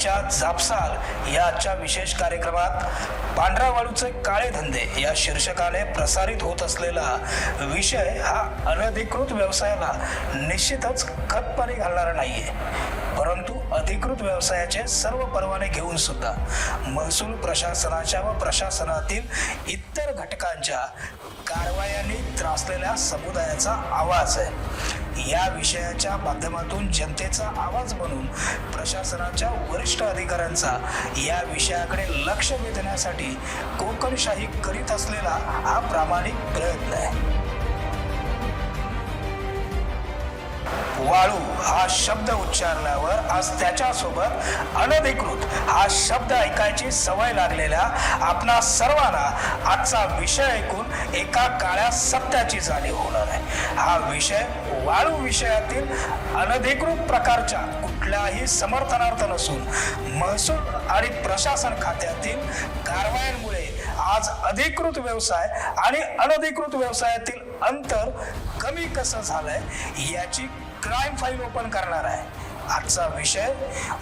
आईच्या झापसाल या आजच्या विशेष कार्यक्रमात पांढरा वाळूचे काळे धंदे या शीर्षकाने प्रसारित होत असलेला विषय हा अनधिकृत व्यवसायाला निश्चितच खतपाणी घालणारा नाहीये. परंतु अधिकृत व्यवसायाचे सर्व परवाने घेऊन सुद्धा महसूल प्रशासनाच्या व प्रशासनातील इतर घटकांच्या कारवायांनी त्रासलेल्या समुदायाचा आवाज आहे. या विषयाच्या माध्यमातून जनतेचा आवाज बनून प्रशासनाच्या वरिष्ठ अधिकाऱ्यांचा या विषयाकडे लक्ष वेधण्यासाठी कोकणशाही करीत असलेला हा प्रामाणिक प्रयत्न आहे. वाळू हा शब्द उच्चारल्यावर आज त्याच्यासोबत अनधिकृत हा शब्द ऐकायची सवय लागलेल्या आपणा सर्वांना आजचा विषय ऐकून एका काळ्या सत्याची जाणीव होणार आहे. हा विषय वाळू विषयातील अनधिकृत प्रकारच्या कुठल्याही समर्थनार्थ नसून महसूल आणि प्रशासन खात्यातील कारवायांमुळे आज अधिकृत व्यवसाय आणि अनधिकृत व्यवसायातील अंतर कमी कसं झालंय याची क्राईम फाईल ओपन करणार आहे. आजचा विषय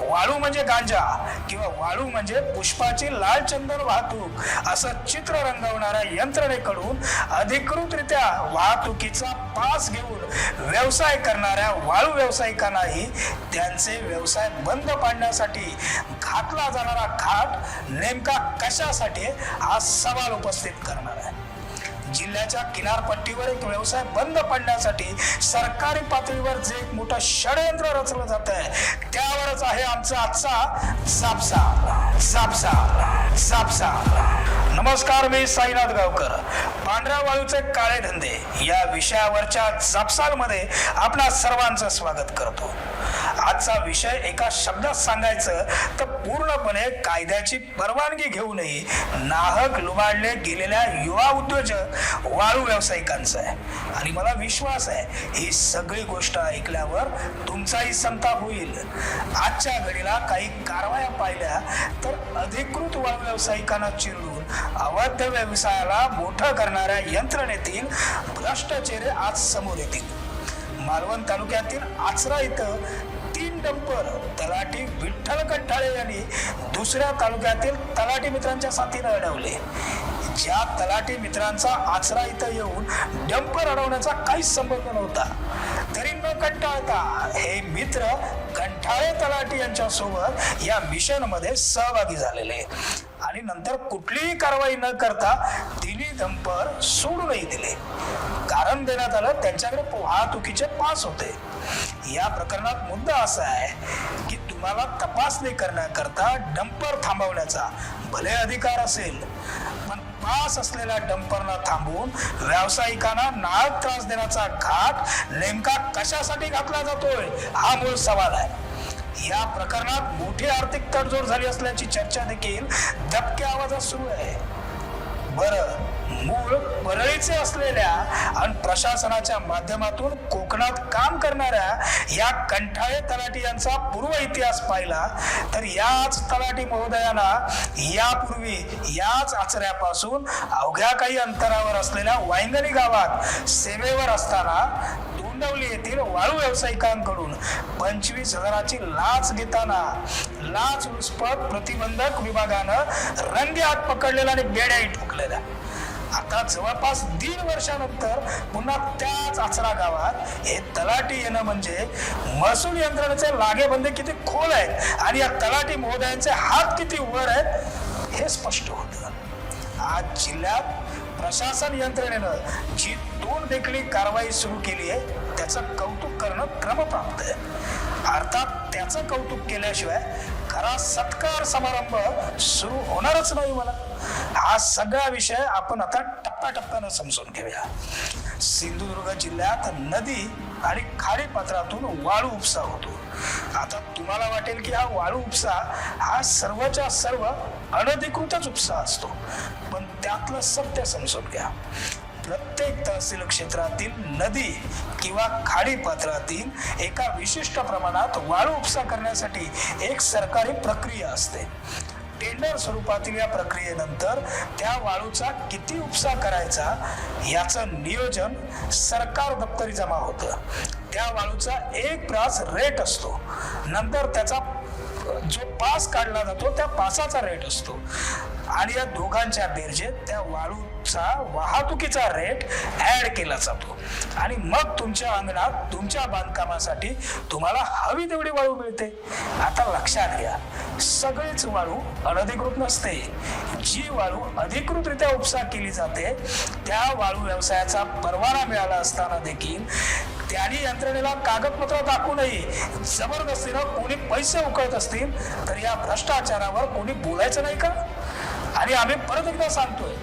वाळू म्हणजे गांजा किंवा वाळू म्हणजे पुष्पाची लाल चंदन वाहतूक असं चित्र रंगवणाऱ्या यंत्रणेकडून अधिकृतरित्या वाहतुकीचा पास घेऊन व्यवसाय करणाऱ्या वाळू व्यावसायिकांनाही त्यांचे व्यवसाय बंद पाडण्यासाठी घातला जाणारा घाट नेमका कशासाठी हा सवाल उपस्थित करणार आहे. जिल्ह्याच्या किनारपट्टीवर एक व्यवसाय बंद पडण्यासाठी सरकारी पातळीवर जे एक मोठं षडयंत्र रचलं जात आहे त्यावरच आहे आमचा आजचा सापसा. सापसा. सापसा. नमस्कार मी साईनाथ गावकर. पांढऱ्या वाळूचे काळे धंदे या विषयावरच्या जापसालमध्ये आपणा सर्वांचं स्वागत करतो. आजचा विषय एका शब्दात सांगायचं तर पूर्णपणे कायद्याची परवानगी घेऊनही नाहक लुबाडले गेलेल्या युवा उद्योजक वाळू व्यावसायिकांचं आहे. आणि मला विश्वास आहे ही सगळी गोष्ट ऐकल्यावर तुमचाही संताप होईल. आजच्या घडीला काही कारवाया पाहिल्या तर अधिकृत वाळू व्यावसायिकांना चिरडून अवैध व्यवसायाला मोठा करणाऱ्या यंत्रणेतील भ्रष्ट आज समोर येतील. मालवण तालुक्यातील आचरा इथं तीन डंपर तलाठी विठ्ठल कंठाळे यांनी दुसऱ्या तालुक्यातील तलाठी मित्रांच्या साथीनं अडवले. ज्या तलाठी मित्रांचा आचरा इथं येऊन डंपर अडवण्याचा काहीच संबंध नव्हता. तरी न कंटाळता हे मित्र कंठाळे तलाठी यांच्या सोबत या मिशनमध्ये सहभागी झालेले. आणि नंतर कुठलीही कारवाई न करता तिन्ही डंपर सोडूनही दिले. कारण देण्यात आलं त्यांच्याकडे वाहतुकीचे पास होते. या प्रकरणात मुद्दा असा आहे की तुम्हाला तपासणी करण्याकरता डंपर थांबवण्याचा भले अधिकार असेल पण पास असलेल्या डंपरना थांबवून व्यावसायिकांना नाहक त्रास देण्याचा घाट नेमका कशासाठी घातला जातोय हा मूळ सवाल आहे. या प्रकरणात मोठी आर्थिक तडजोड झाली असल्याची चर्चा देखील दबक्या आवाजात सुरू आहे. बरं मूळ परळीचे असलेल्या आणि प्रशासनाच्या माध्यमातून कोकणात काम करणाऱ्या या कंठाळे तलाठी यांचा पूर्व इतिहास पाहिला तर याच तलाठी महोदयांना यापूर्वी याच आचऱ्यापासून अवघ्या काही अंतरावर असलेल्या वायंगणी गावात सेवेवर असताना तोंडवली येथील वाळू व्यावसायिकांकडून पंचवीस हजाराची लाच घेताना लाच लुचपत प्रतिबंधक विभागानं रंगे हात पकडलेला आणि बेड्याही ठोकलेल्या. आता जवळपास दीड वर्षानंतर पुन्हा त्याच आचरा गावात हे तलाठी येणं म्हणजे महसूल यंत्रणेचे लागेबंदे किती खोल आहेत आणि या तलाठी महोदयांचे हात किती वर आहेत हे स्पष्ट होतं. आज जिल्ह्यात प्रशासन यंत्रणेनं जी दोन देखील कारवाई सुरू केली आहे त्याचं कौतुक करणं क्रमप्राप्त आहे. अर्थात त्याचं कौतुक केल्याशिवाय खरा सत्कार समारंभ सुरू होणारच नाही मला. हा सगळा विषय आपण आता टप्प्याटप्प्यानं समजून घेऊया. सिंधुदुर्ग जिल्ह्यात नदी आणि खाडी पात्रातून वाळू उपसा होतो. आता तुम्हाला वाटेल की हा वाळू उपसा हा सर्वच्या सर्व अनधिकृतच उपसा असतो. पण त्यातलं सत्य समजून घ्या. प्रत्येक तहसील क्षेत्रातील नदी किंवा खाडी पात्रातील एका विशिष्ट प्रमाणात वाळू उपसा करण्यासाठी एक सरकारी प्रक्रिया असते. टेंडर स्वरूपातील या प्रक्रियेनंतर त्या वाळूचा किती उपसा करायचा याचं नियोजन सरकार दप्तरी जमा होतं. त्या वाळूचा एक प्रास रेट असतो. नंतर त्याचा जो पास काढला जातो त्या पासाचा रेट असतो. आणि या दोघांच्या बेरजेत त्या वाळू तुमचा वाहतुकीचा रेट ऍड केला जातो. आणि मग तुमच्या अंगणात तुमच्या बांधकामासाठी तुम्हाला हवी तेवढी वाळू मिळते. आता लक्षात घ्या सगळीच वाळू अनधिकृत नसते. जी वाळू अधिकृतरित्या उपसा केली जाते त्या वाळू व्यवसायाचा परवाना मिळाला असताना देखील त्याने यंत्रणेला कागदपत्र दाखवूनही जबरदस्तीनं कोणी पैसे उकळत असतील तर या भ्रष्टाचारावर कोणी बोलायचं नाही का? आणि आम्ही परत एकदा सांगतोय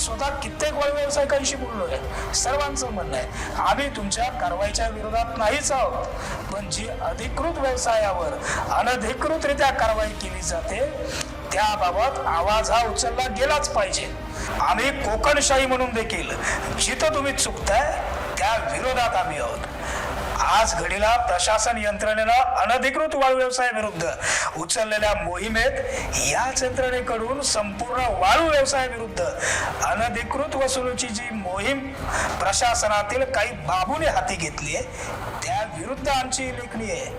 मी स्वतः कित्येक वाळू व्यावसायिकांशी बोललोय सर्वांचं म्हणणं आहे आम्ही तुमच्या कारवाईच्या विरोधात नाहीच आहोत. पण जी अधिकृत व्यवसायावर अनधिकृतरित्या कारवाई केली जाते त्याबाबत आवाज हा उचलला गेलाच पाहिजे. आम्ही कोकणशाही म्हणून देखील जिथं तुम्ही चुकताय त्या विरोधात आम्ही आहोत. आज घडीला प्रशासन यंत्रणेनं अनधिकृत वाळू व्यवसायाविरुद्ध उचललेल्या मोहिमेत याच यंत्रणेकडून संपूर्ण वाळू व्यवसायाविरुद्ध अनधिकृत वसुलीची जी मोहीम प्रशासनातील काही बाबूने हाती घेतली आहे त्या विरुद्ध आमची लेखणी आहे.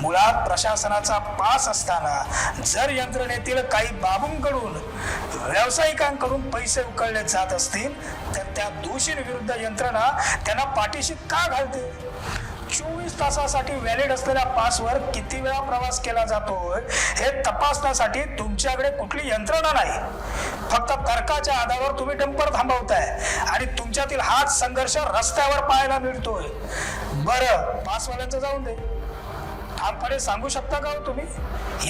मुळात प्रशासनाचा पास असताना जर यंत्रणेतील काही बाबूंकडून व्यावसायिकांकडून पैसे उकळले जात असतील तर त्या दोषींविरुद्ध यंत्रणा त्यांना पाठीशी का घालते? चोवीस तासासाठी व्हॅलिड असलेल्या पासवर किती वेळा प्रवास केला जातोय हे तपासण्यासाठी तुमच्याकडे कुठली यंत्रणा नाही. फक्त तर्काच्या आधारावर तुम्ही डंपर थांबवताय आणि तुमच्यातील हाच संघर्ष रस्त्यावर पाहायला मिळतोय. बरं पासवाल्यांचं जाऊन दे. ठामपणे सांगू शकता का हो तुम्ही?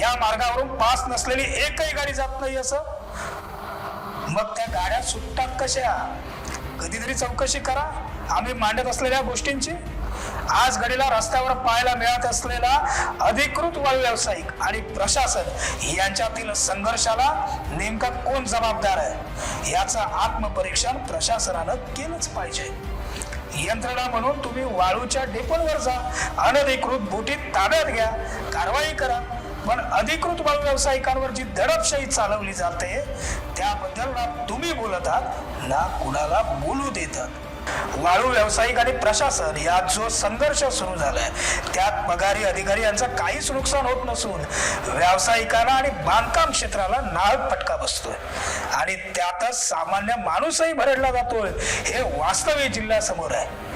या मार्गावरून पास नसलेली एकही गाडी जात नाही असं. मग त्या गाड्या सुटतात कशा? कधीतरी चौकशी करा. आम्ही मांडत असलेल्या गोष्टींची आज घडीला रस्त्यावर पाहायला मिळत असलेला अधिकृत वाळू व्यावसायिक आणि प्रशासन यांच्यातील संघर्षाला नेमका कोण जबाबदार आहे? याचं आत्मपरीक्षण प्रशासनानं केलंच पाहिजे. यंत्रणा म्हणून तुम्ही वाळूच्या डेपोवर जा. अनधिकृत बोटीत ताब्यात घ्या. कारवाई करा. पण अधिकृत वाळू व्यावसायिकांवर जी दडपशाही चालवली जाते त्याबद्दल ना तुम्ही बोलतात ना कुणाला बोलू देतात वाळू व्यावसायिक आणि प्रशासन यात जो संघर्ष सुरू झालाय त्यात पगारी अधिकारी यांचं काहीच नुकसान होत नसून व्यावसायिकांना आणि बांधकाम क्षेत्राला नाहक फटका बसतोय. आणि त्यातच सामान्य माणूसही भरडला जातोय हे वास्तविक जिल्ह्यासमोर आहे.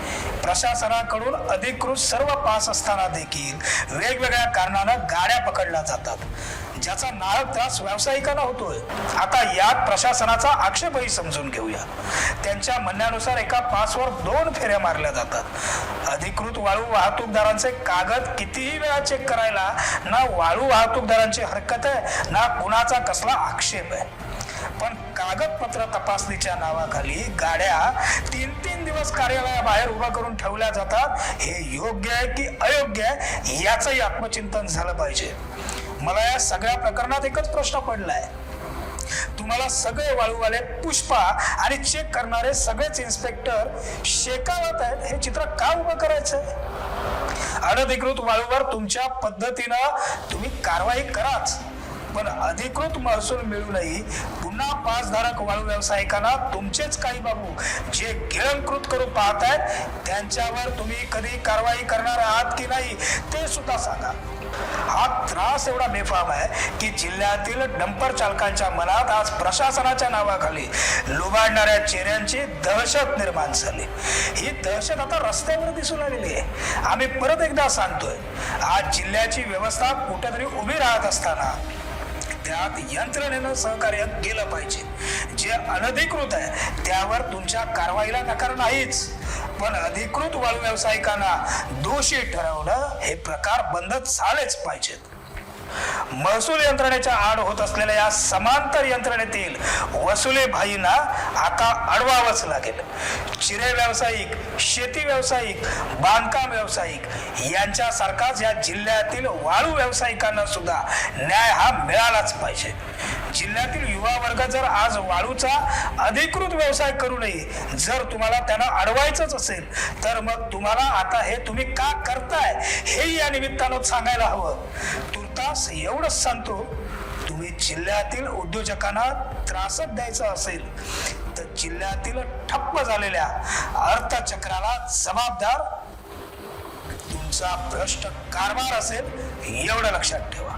प्रशासनाकडून अधिकृत सर्व पास असताना देखील वेगवेगळ्या कारणानं गाड्या पकडल्या जातात ज्याचा नाहक त्रास व्यावसायिकांना होतोय. आता यात प्रशासनाचा आक्षेपही समजून घेऊया. त्यांच्या म्हणण्यानुसार एका पासवर दोन फेऱ्या मारल्या जातात. अधिकृत वाळू वाहतूकदारांचे कागद कितीही वेळा चेक करायला ना वाळू वाहतूकदारांची हरकत आहे ना कुणाचा कसला आक्षेप आहे. पण कागदपत्र तपासणीच्या नावाखाली गाड्या तीन तीन दिवस कार्यालयाबाहेर उभा करून ठेवल्या जातात. हे योग्य आहे की अयोग्य आहे याचंही आत्मचिंतन झालं पाहिजे. मला या सगळ्या प्रकरणात एकच प्रश्न पडलाय. तुम्हाला सगळे वाळूवाले पुष्पा आणि चेक करणारे सगळेच इन्स्पेक्टर शेकावत आहेत. हे चित्र का उभं करायचंय अनधिकृत वाळूवर तुमच्या पद्धतीनं तुम्ही कारवाई कराच. पण अधिकृत महसूल मिळूनही पुन्हा पासधारक वाळू व्यावसायिकांना तुमचेच काही बाबू जे गिळंकृत करू पाहत आहेत त्यांच्यावर तुम्ही कधी कारवाई करणार आहात की नाही ते सुद्धा सांगा. हा त्रास एवढा बेफाम आहे की जिल्ह्यातील डंपर चालकांच्या मनात आज प्रशासनाच्या नावाखाली लुबाडणाऱ्या चेहऱ्यांची दहशत निर्माण झाली. ही दहशत आता रस्त्यावर दिसून आलेली आहे. आम्ही परत एकदा सांगतोय आज जिल्ह्याची व्यवस्था कुठेतरी उभी राहत असताना त्यात यंत्रणेनं सहकार्य केलं पाहिजे. जे अनधिकृत आहे त्यावर तुमच्या कारवाईला नकार नाहीच. पण अधिकृत वाळू व्यावसायिकांना दोषी ठरवणं हे प्रकार बंद झालेच पाहिजेत. महसूल यंत्रणेच्या आड होत असलेल्या या समांतर यंत्रणेतील वसुले भाईंना आता अडवावंच लागेल. चिरे व्यावसायिक शेती व्यावसायिक बांधकाम व्यावसायिक यांच्यासारखाच या जिल्ह्यातील वाळू व्यावसायिकांना सुद्धा न्याय हा मिळालाच पाहिजे. जिल्ह्यातील युवा वर्ग जर आज वाळूचा अधिकृत व्यवसाय करू नये जर तुम्हाला त्यांना अडवायचंच असेल तर मग तुम्हाला आता हे तुम्ही का करताय हे या निमित्तानं सांगायला हवं. तुर्तास एवढंच सांगतो तुम्ही जिल्ह्यातील उद्योजकांना त्रासच द्यायचा असेल तर जिल्ह्यातील ठप्प झालेल्या अर्थचक्राला जबाबदार तुमचा भ्रष्ट कारभार असेल एवढं लक्षात ठेवा.